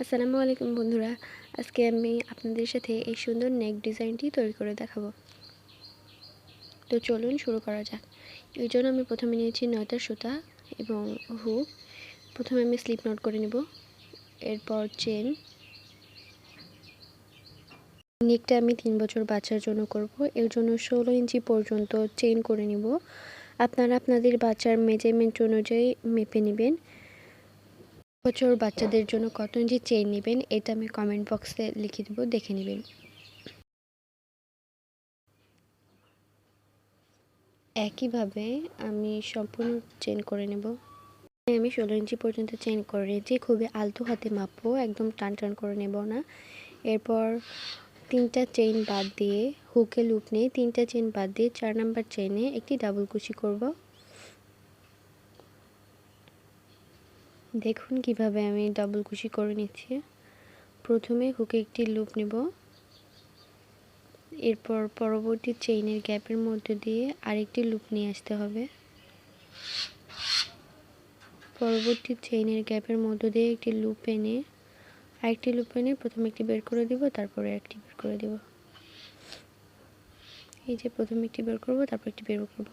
আসসালামু আলাইকুম বন্ধুরা। আজকে আমি আপনাদের সাথে এই সুন্দর নেক ডিজাইনটি তৈরি করে দেখাবো। তো চলুন শুরু করা যাক। এর জন্য আমি প্রথমে নিয়েছি নয়টা সুতা এবং হুক প্রথমে আমি স্লিপ নোট করে নেব। এরপর চেন নেকটা আমি তিন বছর বাচ্চার জন্য করব। এর জন্য ষোলো ইঞ্চি পর্যন্ত চেন করে নিব। আপনারা আপনাদের বাচ্চার মেজারমেন্ট অনুযায়ী মেপে নেবেন। বছর বাচ্চাদের জন্য কত ইঞ্চি চেইন নেবেন, এটা আমি কমেন্ট বক্সে লিখে দেবো, দেখে নেবেন। একইভাবে আমি সম্পূর্ণ চেন করে নেব। আমি ষোলো ইঞ্চি পর্যন্ত চেন করে নিয়েছি, খুবই আলতো হাতে মাপবো, একদম টান টান করে নেব না। এরপর তিনটা চেইন বাদ দিয়ে হুকে লুপ নিয়ে তিনটা চেইন বাদ দিয়ে চার নাম্বার চেইনে একটি ডাবল কুশি করব। দেখুন কীভাবে আমি ডাবল কুশি করে নিচ্ছি। প্রথমে হুকে একটি লুপ নেব। এরপর পরবর্তী চেইনের গ্যাপের মধ্যে দিয়ে আরেকটি লুপ নিয়ে আসতে হবে। পরবর্তী চেইনের গ্যাপের মধ্য দিয়ে একটি লুপ এনে আরেকটি লুপ এনে প্রথমে একটি বের করে দিব, তারপরে একটি বের করে দিব। এই যে প্রথমে একটি বের করব, তারপর একটি বের করব।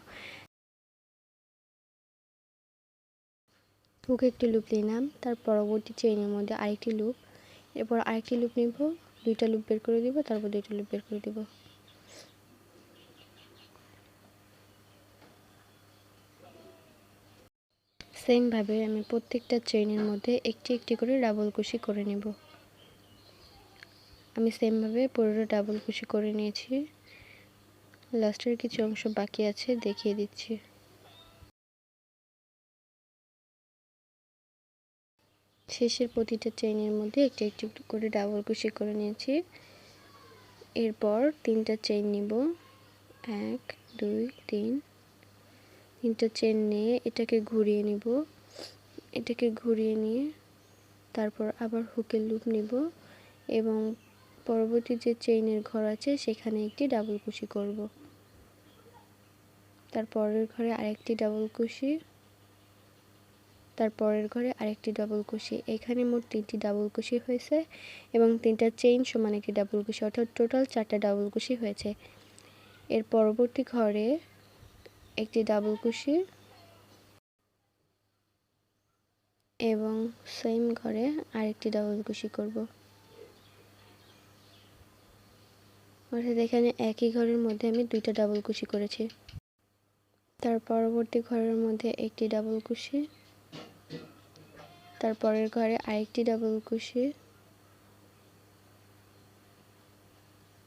হুকে একটি লুপ নিলাম, তার পরবর্তী চেইনের মধ্যে আরেকটি লুপ এরপর আরেকটি লুপ নিব, দুইটা লুপ বের করে দিব, তারপর দুইটা লুপ বের করে দিব। সেমভাবে আমি প্রত্যেকটা চেইনের মধ্যে একটি একটি করে ডাবল কুশি করে নেব। আমি সেমভাবে পুরোটা ডাবল কুশি করে নিয়েছি। লাস্টের কিছু অংশ বাকি আছে, দেখিয়ে দিচ্ছি। শেষের প্রতিটা চেইনের মধ্যে একটু একটু করে ডাবল কুশি করে নিয়েছি। এরপর তিনটা চেইন নিব। এক, দুই, তিন। তিনটা চেন নিয়ে এটাকে ঘুরিয়ে নিব। এটাকে ঘুরিয়ে নিয়ে তারপর আবার হুকের লুপ নিব এবং পরবর্তী যে চেইনের ঘর আছে সেখানে একটি ডাবল কুশি করব। তারপরের ঘরে আরেকটি ডাবল কুশি তার পরের ঘরে আরেকটি ডাবল কুশি। এখানে মোট তিনটি ডাবল কুশি হয়েছে এবং তিনটা চেইন সমান একটি ডাবল কুশি, অর্থাৎ টোটাল চারটা ডাবল কুশি হয়েছে। এর পরবর্তী ঘরে একটি ডাবল কুশি এবং সেম ঘরে আরেকটি ডাবল কুশি করব। অর্থাৎ এখানে একই ঘরের মধ্যে আমি দুইটা ডাবল কুশি করেছি। তার পরবর্তী ঘরের মধ্যে একটি ডাবল কুশি তারপরের ঘরে আরেকটি ডাবল কুশি।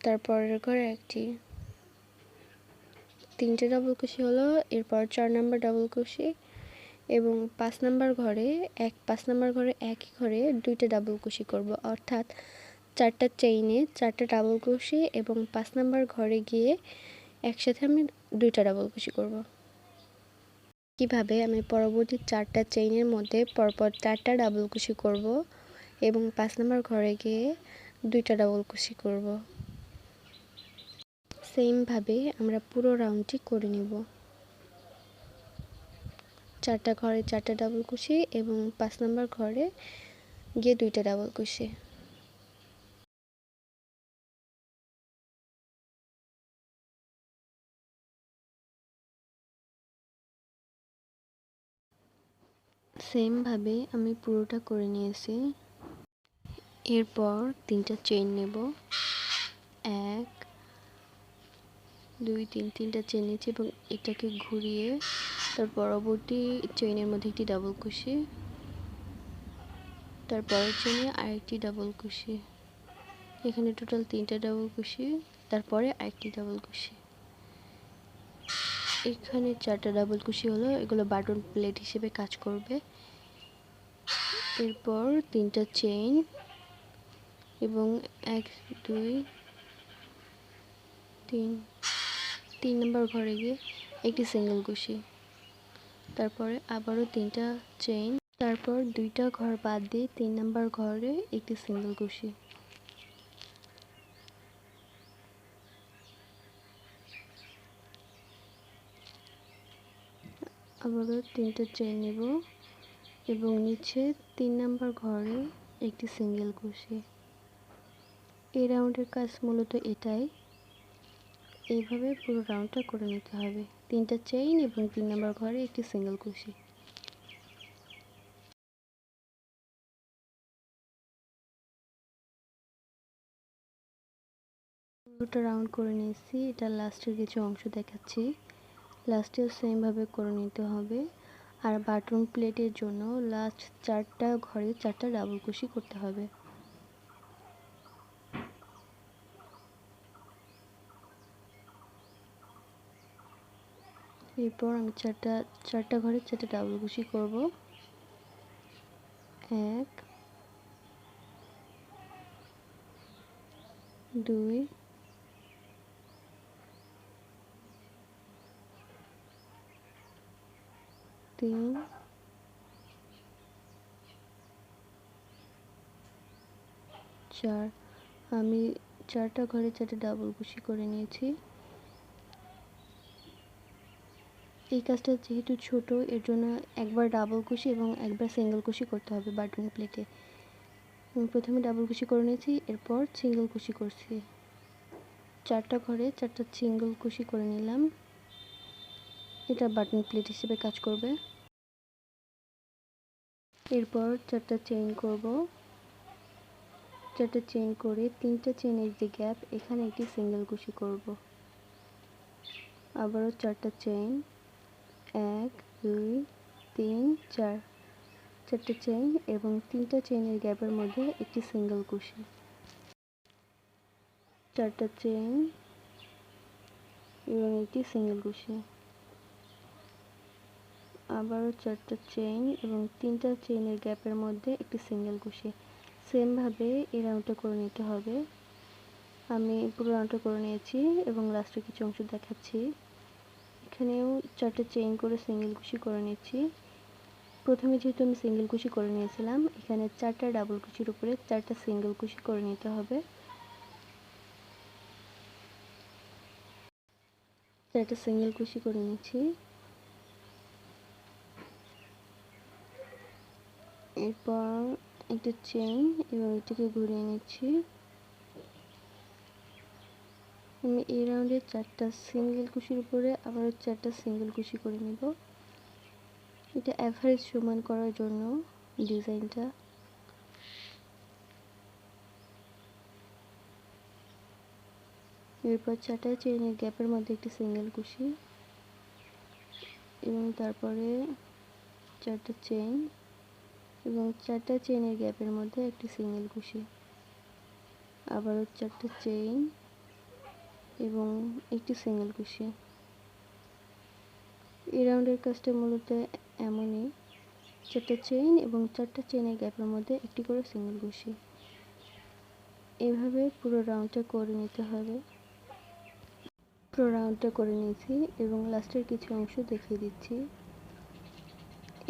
তারপরের ঘরে একটি। তিনটে ডাবল কুশি হলো, এরপর চার নাম্বার ডাবল কুশি এবং পাঁচ নাম্বার ঘরে এক, পাঁচ নাম্বার ঘরে একই ঘরে দুইটা ডাবল কুশি করব। অর্থাৎ চারটা চেইনে চারটা ডাবল কুশি এবং পাঁচ নাম্বার ঘরে গিয়ে একসাথে আমি দুইটা ডাবল কুশি করব। কীভাবে আমি পরবর্তী চারটা চেইনের মধ্যে পরপর চারটা ডাবল কুশি করব এবং পাঁচ নাম্বার ঘরে গিয়ে দুইটা ডাবল কুশি করব। সেমভাবে আমরা পুরো রাউন্ডটি করে নেব। চারটা ঘরে চারটা ডাবল কুশি এবং পাঁচ নাম্বার ঘরে গিয়ে দুইটা ডাবল কুশি। সেমভাবে আমি পুরোটা করে নিয়েছি। এরপর তিনটা চেইন নেব। এক, দুই, তিন, তিনটা চেন নিয়েছি এবং এটাকে ঘুরিয়ে তার পরবর্তী চেইনের মধ্যে একটি ডাবল কুশি তারপরের চেনে আরেকটি ডাবল কুশি এখানে টোটাল তিনটা ডাবল কুশি তারপরে আরেকটি ডাবল কুশি এখানে চারটা ডাবল কুশি হলো, এগুলো বাটন প্লেট হিসেবে কাজ করবে। এরপর তিনটা চেইন এবং এক, দুই, তিন তিন নম্বর ঘরে গিয়ে একটি সিঙ্গেল কুশি তারপরে আবারও তিনটা চেইন তারপর দুইটা ঘর বাদ দিয়ে তিন নম্বর ঘরে একটি সিঙ্গেল কুশি আবারও তিনটা চেন নেব। এবং নিচে তিন নাম্বার ঘরে একটি সিঙ্গেল কুশি। এই রাউন্ডের কাজ মূলত এটাই। এইভাবে পুরো রাউন্ডটা করে নিতে হবে। তিনটা চেইন এবং তিন নম্বর ঘরে একটি সিঙ্গেল কুশি। পুরোটা রাউন্ড করে নিয়েছি। এটা লাস্টের কিছু অংশ দেখাচ্ছি। লাস্টেও সেমভাবে করে নিতে হবে। আর বাটন প্লেটের জন্য লাস্ট চারটা ঘরে চারটা ডাবল কুশি করতে হবে। এরপর আমি চারটা চারটা ঘরে চারটা ডাবল কুশি করব। এক, দুই তিন চার আমি চারটা ঘরে চারটে ডাবল কুশি করে নিয়েছি। এই কাজটা যেহেতু ছোট, এর জন্য একবার ডাবল কুশি এবং একবার সিঙ্গেল কুশি করতে হবে বাটন প্লেটে আমি প্রথমে ডাবল কুশি করে নিয়েছি, এরপর সিঙ্গেল কুশি করছি। চারটা ঘরে চারটা সিঙ্গেল কুশি করে নিলাম। এটা বাটন প্লেট হিসেবে কাজ করবে। এরপর চারটা চেইন করব। চারটা চেইন করে তিনটা চেইনের যে গ্যাপ এখানে একটি সিঙ্গেল কুশি করব। আবারও চারটা চেইন এক, দুই, তিন, চার। চারটে চেইন এবং তিনটা চেইনের গ্যাপের মধ্যে একটি সিঙ্গেল কুশি চারটা চেইন এবং একটি সিঙ্গেল কুশি আবারও চারটা চেইন এবং তিনটা চেইনের গ্যাপের মধ্যে একটি সিঙ্গেল কুশি সেমভাবে এই রাউন্ডটা করে নিতে হবে। আমি পুরো রাউন্ডটা করে নিয়েছি এবং লাস্টে কিছু অংশ দেখাচ্ছি। এখানেও চারটে চেইন করে সিঙ্গেল কুশি করে নিচ্ছি। প্রথমে যেহেতু আমি সিঙ্গেল কুশি করে নিয়েছিলাম, এখানে চারটা ডাবল কুশির উপরে চারটা সিঙ্গেল কুশি করে নিতে হবে। চারটা সিঙ্গেল কুশি করে নিচ্ছি। এরপর একটা চেইন এবং এটাকে ঘুরিয়ে নিচ্ছি। আমি এই রাউন্ডে চারটা সিঙ্গেল কুশির উপরে আবার চারটা সিঙ্গেল কুশি করে নেব। এটা অ্যাভারেজ সমান করার জন্য ডিজাইনটা এরপর চারটা চেইনের গ্যাপের মধ্যে একটি সিঙ্গেল কুশি এবং তারপরে চারটা চেইন এবং চারটা চেইনের গ্যাপের মধ্যে একটি সিঙ্গেল কুশি আবারও চারটা চেইন এবং একটি সিঙ্গেল কুশি এই রাউন্ডের কাজটা মূলত এমনই, চারটা চেইন এবং চারটা চেইনের গ্যাপের মধ্যে একটি করে সিঙ্গেল কুশি এভাবে পুরো রাউন্ডটা করে নিতে হবে। পুরো রাউন্ডটা করে নিয়েছি এবং লাস্টের কিছু অংশ দেখিয়ে দিচ্ছি।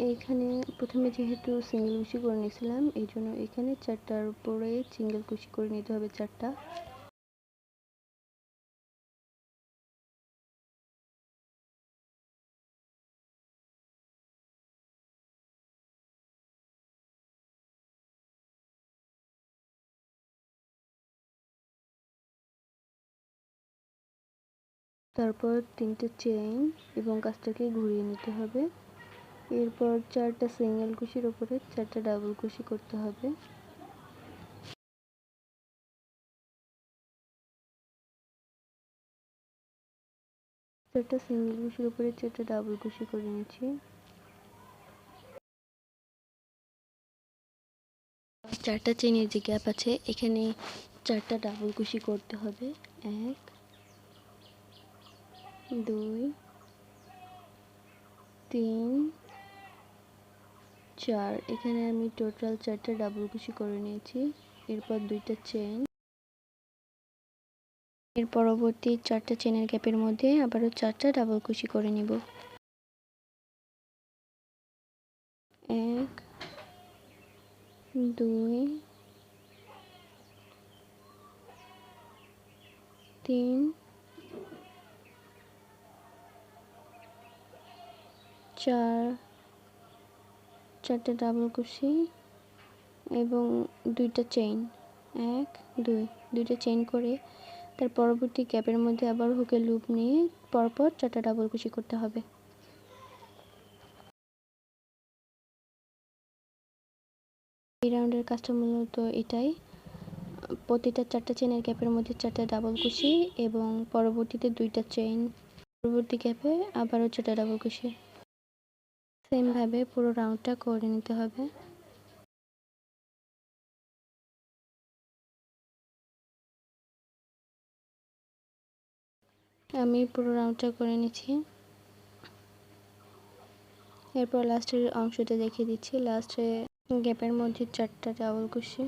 এইখানে প্রথমে যেহেতু সিঙ্গেল কুশি করে নিয়েছিলাম, এই জন্য এখানে চারটার উপরে সিঙ্গেল কুশি করে নিতে হবে চারটা। তারপর তিনটে চেইন এবং কাজটাকে ঘুরিয়ে নিতে হবে। এরপর চারটা সিঙ্গেল কুশির উপরে চারটা ডাবল কুশি করতে হবে। চারটা সিঙ্গেল কুশির উপরে চারটা ডাবল কুশি করে নিচ্ছি। চারটা চেনের যে গ্যাপ আছে, এখানে চারটা ডাবল কুশি করতে হবে। এক, দুই, তিন চার। এখানে আমি টোটাল চারটা ডাবল কুশি করে নিয়েছি। এরপর দুইটা চেন এর পরবর্তী চারটা চেনের গ্যাপের মধ্যে আবারও চারটা ডাবল কুশি করে নিব। এক, দুই, তিন, চার চারটে ডাবল কুশি এবং দুইটা চেইন এক, দুই, দুইটা চেইন করে তার পরবর্তী গ্যাপের মধ্যে আবার হুকের লুপ নিয়ে পরপর চারটা ডাবল কুশি করতে হবে। এই রাউন্ডের কাজটা মূলত এটাই। প্রতিটা চারটা চেনের গ্যাপের মধ্যে চারটা ডাবল কুশি এবং পরবর্তীতে দুইটা চেইন পরবর্তী গ্যাপে আবারও চারটা ডাবল কুশি সেমভাবে পুরো রাউন্ডটা করে নিতে হবে। আমি পুরো রাউন্ডটা করে নিচ্ছি। এরপর লাস্টের অংশটা দেখিয়ে দিচ্ছি। লাস্টে গ্যাপের মধ্যে চারটা ডাবল কুশি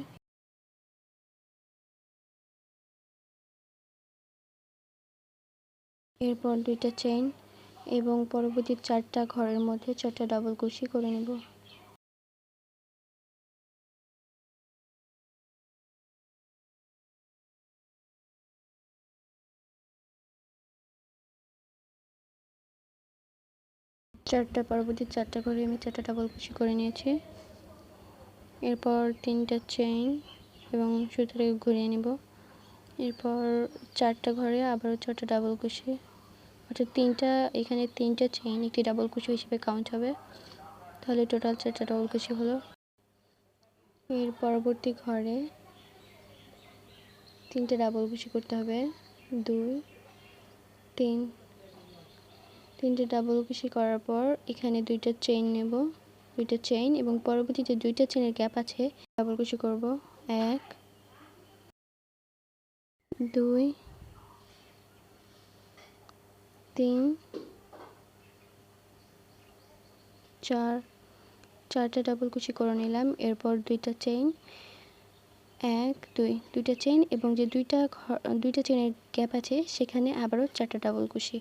এরপর দুইটা চেইন এবং পরবর্তী চারটা ঘরের মধ্যে চারটা ডাবল কুশি করে নেব। চারটা, পরবর্তী চারটা ঘরে আমি চারটা ডাবল কুশি করে নিয়েছি। এরপর তিনটা চেইন এবং সুতরাং ঘুরিয়ে নিব। এরপর চারটা ঘরে আবারও চারটা ডাবল কুশি। অর্থাৎ তিনটা, এখানে তিনটা চেইন একটি ডাবল কুশি হিসেবে কাউন্ট হবে। তাহলে টোটাল চারটা ডাবল কুশি হলো। এর পরবর্তী ঘরে তিনটে ডাবল কুশি করতে হবে। দুই, তিন। তিনটে ডাবল কুশি করার পর এখানে দুইটা চেইন নেব। দুইটা চেইন এবং পরবর্তী যে দুইটা চেইনের গ্যাপ আছে ডাবল কুশি করব। এক, দুই তিন, চার, চারটা ডাবল কুচি করে নিলাম, এরপর দুইটা চেইন এক, দুই, দুইটা চেইন এবং যে দুইটা দুইটা চেইনের গ্যাপ আছে, সেখানে আবারও চারটা ডাবল কুশি।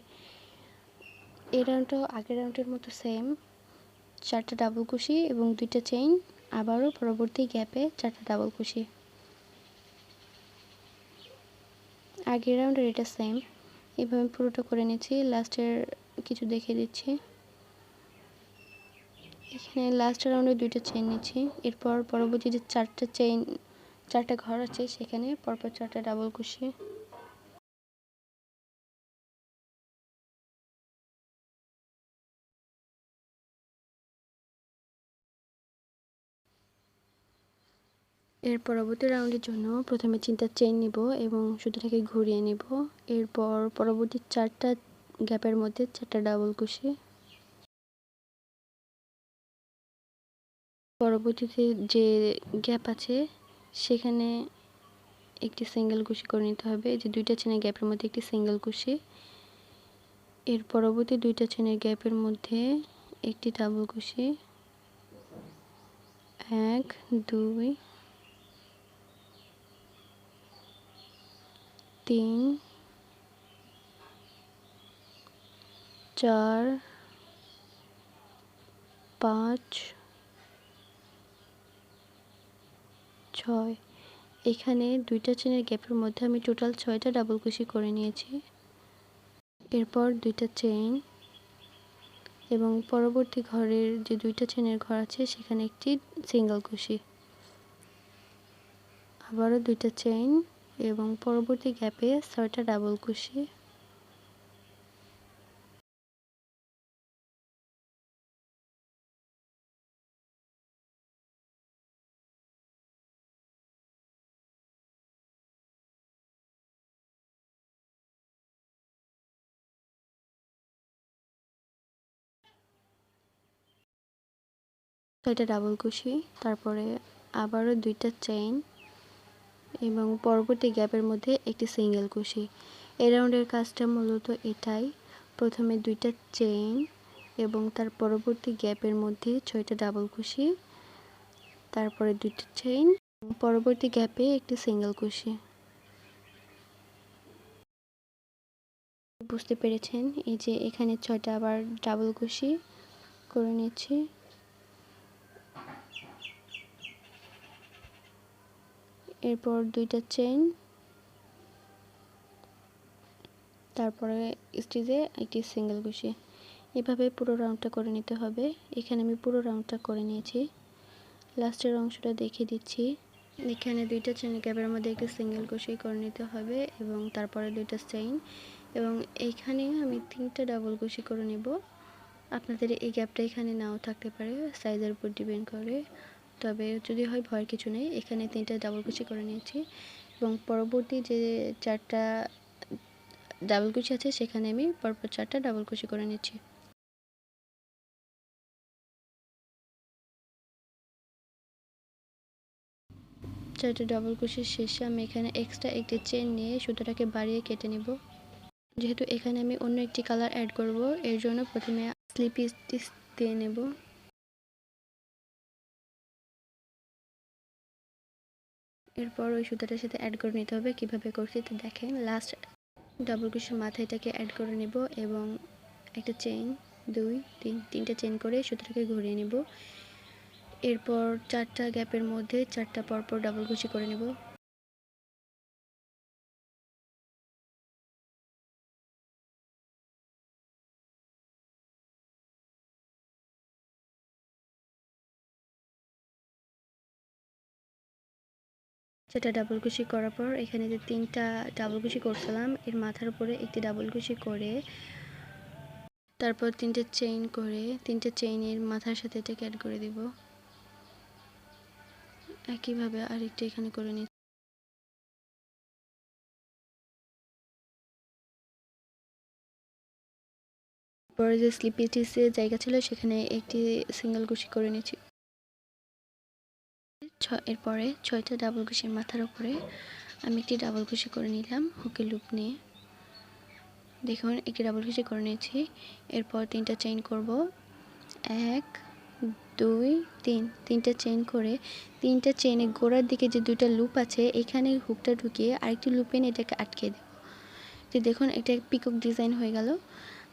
এই রাউন্ডটাও আগের রাউন্ডের মতো সেম চারটা ডাবল কুশি এবং দুইটা চেইন আবারও পরবর্তী গ্যাপে চারটা ডাবল কুশি। আগের রাউন্ডের এটা সেম এভাবে পুরোটা করে নিচ্ছি। লাস্টের কিছু দেখে দিচ্ছি। এখানে লাস্ট রাউন্ডে দুইটা চেইন নিচ্ছি। এরপর পরবর্তী যে চারটা চেইন চারটা ঘর আছে সেখানে পরপর চারটা ডাবল কুশি এর পরবর্তী রাউন্ডের জন্য প্রথমে চিন্তার চেইন নিব এবং সুতোটাকে ঘুরিয়ে নিব। এরপর পরবর্তী চারটা গ্যাপের মধ্যে চারটা ডাবল কুশি পরবর্তীতে যে গ্যাপ আছে সেখানে একটি সিঙ্গেল কুশি করে নিতে হবে। যে দুইটা চেনের গ্যাপের মধ্যে একটি সিঙ্গেল কুশি এর পরবর্তী দুইটা চেনের গ্যাপের মধ্যে একটি ডাবল কুশি এক, দুই তিন, চার, পাঁচ, ছয়। এখানে দুইটা চেনের গ্যাপের মধ্যে আমি টোটাল ছয়টা ডাবল কুশি করে নিয়েছি। এরপর দুইটা চেইন এবং পরবর্তী ঘরের যে দুইটা চেনের ঘর আছে, সেখানে একটি সিঙ্গেল কুশি। আবারও দুইটা চেইন এবং পরবর্তী গ্যাপে ছয়টা ডাবল কুশি ছয়টা ডাবল কুশি তারপরে আবারও দুইটা চেইন এবং পরবর্তী গ্যাপের মধ্যে একটি সিঙ্গেল কুশি। এই রাউন্ডের কাজটা মূলত এটাই। প্রথমে দুইটা চেইন এবং তার পরবর্তী গ্যাপের মধ্যে ছয়টা ডাবল কুশি, তারপরে দুইটা চেইন পরবর্তী গ্যাপে একটি সিঙ্গেল কুশি। বুঝতে পেরেছেন? এই যে এখানে ছয়টা আবার ডাবল কুশি করে নিচ্ছি। এরপর দুইটা চেইন তারপরে স্টিচে একটি সিঙ্গেল কুশি এভাবে পুরো রাউন্ডটা করে নিতে হবে। এখানে আমি পুরো রাউন্ডটা করে নিয়েছি। লাস্টের অংশটা দেখিয়ে দিচ্ছি। এখানে দুইটা চেন গ্যাপের মধ্যে একটি সিঙ্গেল কুশি করে নিতে হবে এবং তারপরে দুইটা চেইন এবং এইখানে আমি তিনটা ডাবল কুশি করে নেব। আপনাদের এই গ্যাপটা এখানে নাও থাকতে পারে। সাইজের উপর ডিপেন্ড করে। তবে যদি হয় ভয়ের কিছু নেই। এখানে তিনটা ডাবল কুচি করে নিয়েছি এবং পরবর্তী যে চারটা ডাবল কুচি আছে, সেখানে আমি পরপর চারটা ডাবল কুচি করে নিচ্ছি। চারটে ডাবল কুচির শেষে আমি এখানে এক্সট্রা একটি চেন নিয়ে সুতোটাকে বাড়িয়ে কেটে নিব। যেহেতু এখানে আমি অন্য একটি কালার অ্যাড করব, এর জন্য প্রথমে স্লিপ স্টিচ দিয়ে নেব। এরপর ওই সুতাটার সাথে অ্যাড করে নিতে হবে। কীভাবে করছি তো দেখেন। লাস্ট ডাবল মাথায় এটাকে অ্যাড করে নেব এবং একটা চেইন দুই, তিন, তিনটা চেন করে সুতোটাকে ঘুরিয়ে নেব। এরপর চারটা গ্যাপের মধ্যে চারটা পরপর ডবল কুচি করে নেব। সেটা ডাবল কুশি করার পর এখানে যে তিনটা ডাবল কুশি করছিলাম, এর মাথার উপরে একটি ডাবল কুশি করে, তারপর তিনটে চেইন করে, তিনটে চেইনের মাথার সাথে এটাকে অ্যাড করে দিব। একইভাবে আরেকটা এখানে করে নিই পরে যে স্লিপি জায়গা ছিল, সেখানে একটি সিঙ্গেল কুশি করে নিয়েছি এরপরে ছয়টা ডাবল কুশির মাথার উপরে আমি একটি ডাবল কুশি করে নিলাম হুকে লুপ নিয়ে। দেখুন, একটি ডাবল কুশি করে নিয়েছি। এরপর তিনটা চেইন করব। এক, দুই, তিন। তিনটা চেইন করে তিনটা চেইনের গোড়ার দিকে যে দুইটা লুপ আছে, এখানে হুকটা ঢুকিয়ে আরেকটি লুপ এনে এটাকে আটকে দেব। যে দেখুন, এটা পিকক ডিজাইন হয়ে গেল।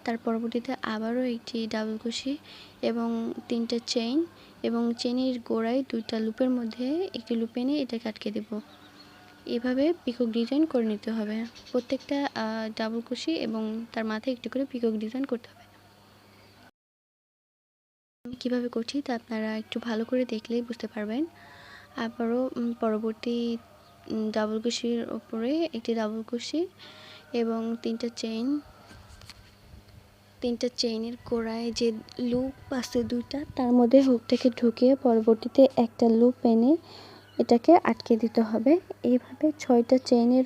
তার পরবর্তীতে আবারও একটি ডাবল কুশি এবং তিনটা চেইন এবং চেনের গোড়ায় দুইটা লুপের মধ্যে একটি লুপ এনে এটাকে আটকে দেব। এভাবে পিকক ডিজাইন করে নিতে হবে। প্রত্যেকটা ডাবল কুশি এবং তার মাথায় একটু করে পিকক ডিজাইন করতে হবে। আমি কীভাবে করছি তা আপনারা একটু ভালো করে দেখলেই বুঝতে পারবেন। আবারও পরবর্তী ডাবল কুশির ওপরে একটি ডাবল কুশি এবং তিনটা চেইন তিনটা চেইনের গোড়ায় যে লুপ আছে দুইটা, তার মধ্যে হুকটাকে ঢুকিয়ে পরবর্তীতে একটা লুপ এনে এটাকে আটকে দিতে হবে। এইভাবে ছয়টা চেইনের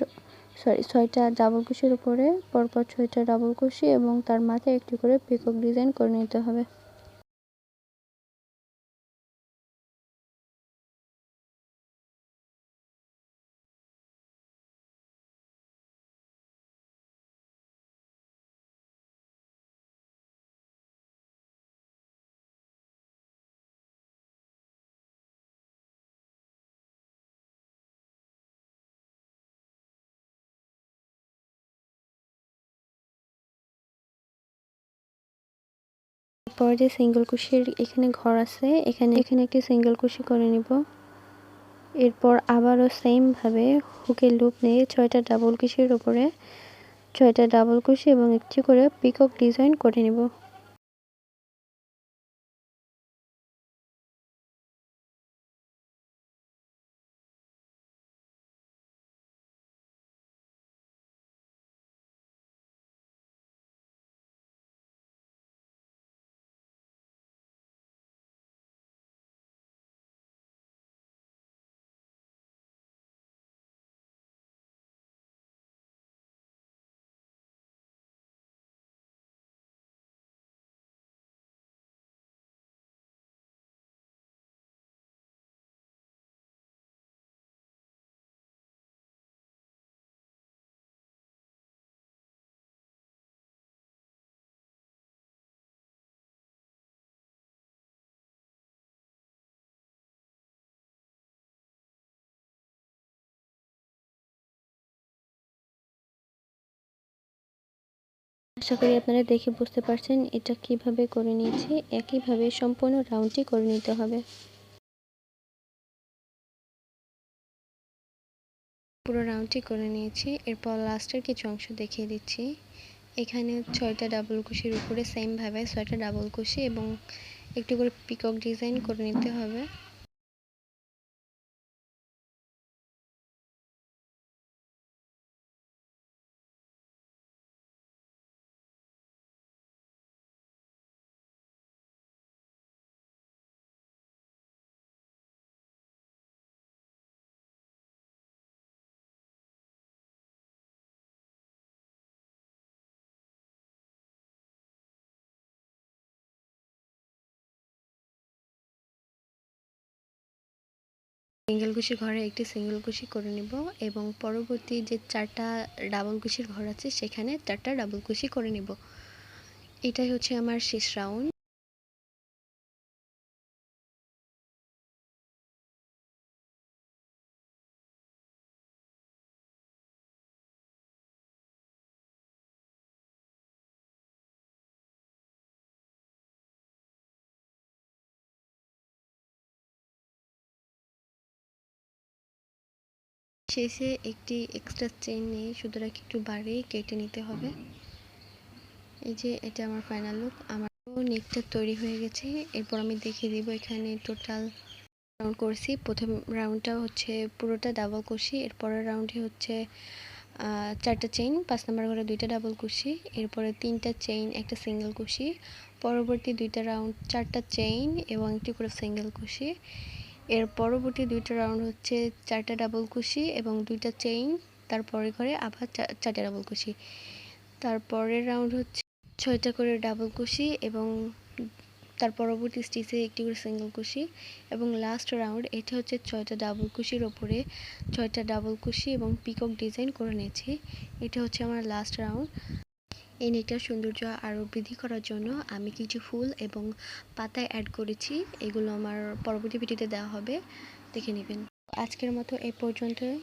সরি ছয়টা ডাবল কুশির উপরে, পরপর ছয়টা ডাবল কুশি এবং তার মাথায় একটি করে পিকক ডিজাইন করে নিতে হবে। পরে যে সিঙ্গেল কুশির এখানে ঘর আছে, এখানে এখানে একটি সিঙ্গেল কুশি করে নিব। এরপর আবারও সেমভাবে হুকের লুপ নিয়ে ছয়টা ডাবল কুশির উপরে, ছয়টা ডাবল কুশি এবং একটি করে পিকক ডিজাইন করে নিব। আশা করি আপনারা দেখে বুঝতে পারছেন এটা কীভাবে করে নিয়েছি। একইভাবে সম্পূর্ণ রাউন্ডটি করে নিতে হবে। পুরো রাউন্ডটি করে নিয়েছি। এরপর লাস্টের কিছু অংশ দেখিয়ে দিচ্ছি। এখানে ছয়টা ডাবল কুশির উপরে সেমভাবে ছয়টা ডাবল কুশি এবং একটু করে পিকক ডিজাইন করে নিতে হবে। সিঙ্গেল কুশি ঘরে একটি সিঙ্গেল কুশি করে নিব এবং পরবর্তী যে চারটা ডাবল কুশির ঘর আছে, সেখানে চারটা ডাবল কুশি করে নিব। এটাই হচ্ছে আমার শেষ রাউন্ড। শেষে একটি এক্সট্রা চেন নিয়ে সুতরাং একটু বাড়িয়ে কেটে নিতে হবে। এই যে এটা আমার ফাইনাল লুক আমার নেকটা তৈরি হয়ে গেছে। এরপর আমি দেখিয়ে দিব এখানে টোটাল রাউন্ড করছি। প্রথম রাউন্ডটা হচ্ছে পুরোটা ডাবল কুশি এরপরের রাউন্ডে হচ্ছে চারটা চেইন পাঁচ নম্বর ঘরে দুইটা ডাবল কুশি এরপরে তিনটা চেইন একটা সিঙ্গেল কুশি পরবর্তী দুইটা রাউন্ড চারটা চেইন এবং একটি করে সিঙ্গেল কুশি এর পরবর্তী দুইটা রাউন্ড হচ্ছে চারটা ডাবল কুশি এবং দুইটা চেইন তারপরে করে আবার চারটা ডাবল কুশি তারপরের রাউন্ড হচ্ছে ছয়টা করে ডাবল কুশি এবং তার পরবর্তী স্টিচে একটি করে সিঙ্গেল কুশি এবং লাস্ট রাউন্ড এটা হচ্ছে ছয়টা ডাবল কুশির ওপরে ছয়টা ডাবল কুশি এবং পিকক ডিজাইন করে নিয়েছি। এটা হচ্ছে আমার লাস্ট রাউন্ড এই নেকটার সৌন্দর্য আরও বৃদ্ধি করার জন্য আমি কিছু ফুল এবং পাতায় অ্যাড করেছি। এগুলো আমার পরবর্তী ভিডিওতে দেওয়া হবে। দেখে নেবেন। আজকের মতো এই পর্যন্তই।